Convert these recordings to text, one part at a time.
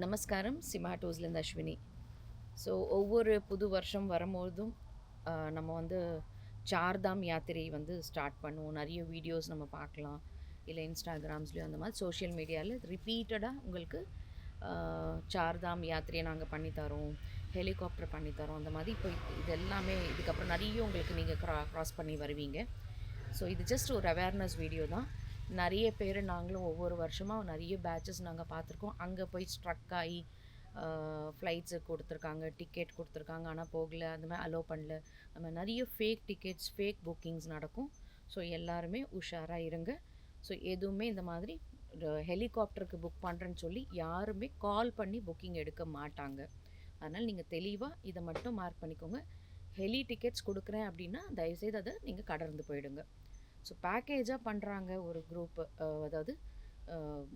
நமஸ்காரம் சிமாட்டோஸ்லேருந்து அஸ்வினி. ஸோ ஒவ்வொரு புது வருஷம் வரும்போதும் நம்ம வந்து சார்தாம் யாத்திரை வந்து ஸ்டார்ட் பண்ணுவோம். நிறைய வீடியோஸ் நம்ம பார்க்கலாம். இல்லை இன்ஸ்டாகிராம்ஸ்லேயும் அந்த மாதிரி சோஷியல் மீடியாவில் ரிப்பீட்டடாக உங்களுக்கு சார்தாம் யாத்திரையை நாங்கள் பண்ணித்தரோம் ஹெலிகாப்டர் பண்ணித்தரோம் அந்த மாதிரி இப்போ இது எல்லாமே இதுக்கப்புறம் நிறைய உங்களுக்கு நீங்கள் க்ரா க்ராஸ் பண்ணி வருவீங்க. ஸோ இது ஜஸ்ட் ஒரு அவேர்னஸ் வீடியோ தான். நிறைய பேர் நாங்களும் ஒவ்வொரு வருஷமாக நிறைய பேட்சஸ் நாங்கள் பார்த்துருக்கோம். அங்கே போய் ஸ்ட்ரக் ஆகி ஃப்ளைட்ஸு கொடுத்துருக்காங்க டிக்கெட் கொடுத்துருக்காங்க. ஆனால் போகல அந்த மாதிரி அலோவ் பண்ணல. அந்த மாதிரி நிறைய ஃபேக் டிக்கெட்ஸ் ஃபேக் புக்கிங்ஸ் நடக்கும். ஸோ எல்லாருமே உஷாராக இருங்க. ஸோ எதுவுமே இந்த மாதிரி ஹெலிகாப்டருக்கு புக் பண்ணுறேன்னு சொல்லி யாருமே கால் பண்ணி புக்கிங் எடுக்க மாட்டாங்க. அதனால் நீங்கள் தெளிவாக இதை மட்டும் மார்க் பண்ணிக்கோங்க. ஹெலி டிக்கெட்ஸ் கொடுக்குறேன் அப்படின்னா தயவுசெய்து அதை நீங்கள் கடந்து போயிடுங்க. ஸோ பேக்கேஜாக பண்ணுறாங்க ஒரு குரூப் அதாவது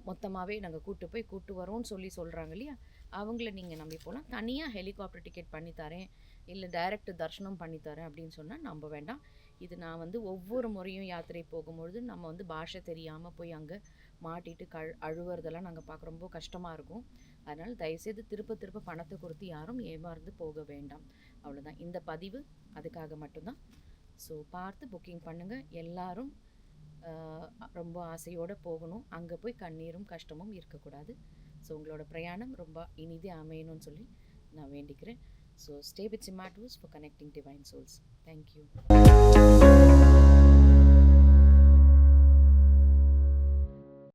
மொத்தமாகவே நாங்கள் கூட்டு போய் கூட்டு வரோம்னு சொல்லி சொல்கிறாங்க இல்லையா? அவங்கள நீங்கள் நம்பி போகலாம் தனியாக ஹெலிகாப்டர் டிக்கெட் பண்ணி தரேன் இல்லை டைரக்ட் தர்ஷனம் பண்ணி தரேன் அப்படின்னு சொன்னால் நம்ப வேண்டாம். இது நான் வந்து ஒவ்வொரு முறையும் யாத்திரை போகும்பொழுது நம்ம வந்து பாஷை தெரியாமல் போய் அங்கே மாட்டிட்டு கழ் அழுவுறதெல்லாம் நாங்கள் பார்க்க ரொம்ப கஷ்டமாக இருக்கும். அதனால் தயவுசெய்து திருப்ப திருப்ப பணத்தை கொடுத்து யாரும் ஏமாந்து போக வேண்டாம். அவ்வளோதான் இந்த பதிவு அதுக்காக மட்டும்தான். ஸோ பார்த்து புக்கிங் பண்ணுங்கள் எல்லாரும் ரொம்ப ஆசையோடு போகணும். அங்கே போய் கண்ணீரும் கஷ்டமும் இருக்கக்கூடாது. ஸோ உங்களோட பிரயாணம் ரொம்ப இனிதே அமையணும்னு சொல்லி நான் வேண்டிக்கிறேன். So stay with Simatoos for connecting divine souls thank you